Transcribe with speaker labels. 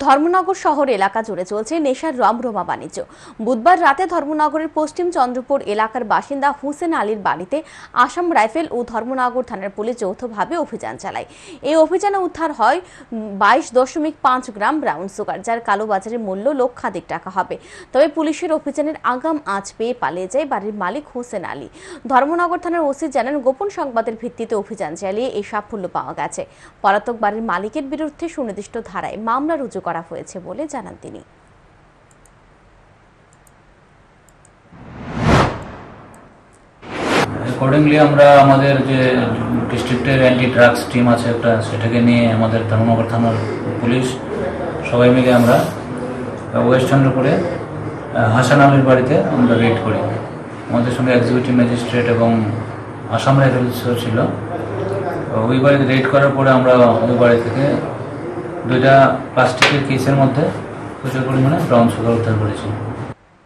Speaker 1: ধর্মনগর শহর এলাকা জুড়ে চলছে নেশার রমরমা বাণিজ্য। বুধবার রাতে ধর্মনগরের পশ্চিম চন্দ্রপুর এলাকার বাসিন্দা হুসেন আলীর বাড়িতে আসাম রাইফেল ও ধর্মনগর থানার পুলিশ যৌথভাবে অভিযান চালায়। এই অভিযানে উদ্ধার হয় বাইশ দশমিক পাঁচ গ্রাম ব্রাউন সুগার, যার কালোবাজারের মূল্য লক্ষাধিক টাকা হবে। তবে পুলিশের অভিযানের আগাম আঁচ পেয়ে পালিয়ে যায় বাড়ির মালিক হুসেন আলী। ধর্মনগর থানার ওসি জানান, গোপন সংবাদের ভিত্তিতে অভিযান চালিয়ে এই সাফল্য পাওয়া গেছে। পলাতক বাড়ির মালিকের বিরুদ্ধে সুনির্দিষ্ট ধারায় মামলা রুজু করা হয়েছে বলে জানান তিনি।
Speaker 2: অ্যাকর্ডিংলি আমরা আমাদের যে ডিস্ট্রিক্টের অ্যান্টি ড্রাগস টিম আছে একটা, সেটাকে নিয়ে আমাদের ধর্মনগর থানার পুলিশ সবাই মিলে আমরা ওয়েস্ট চন্দ্রপুরে হাসান আলীর বাড়িতে আমরা রেড করি। আমাদের সঙ্গে এক্সিকিউটিভ ম্যাজিস্ট্রেট এবং আসাম রাইফেলসও ছিল। ওই বাড়িতে রেড করার পরে আমরা ওই বাড়ি থেকে দুইটা প্লাস্টিকের কেসের মধ্যে প্রচুর পরিমাণে ব্রাউন সুগার উদ্ধার করেছি।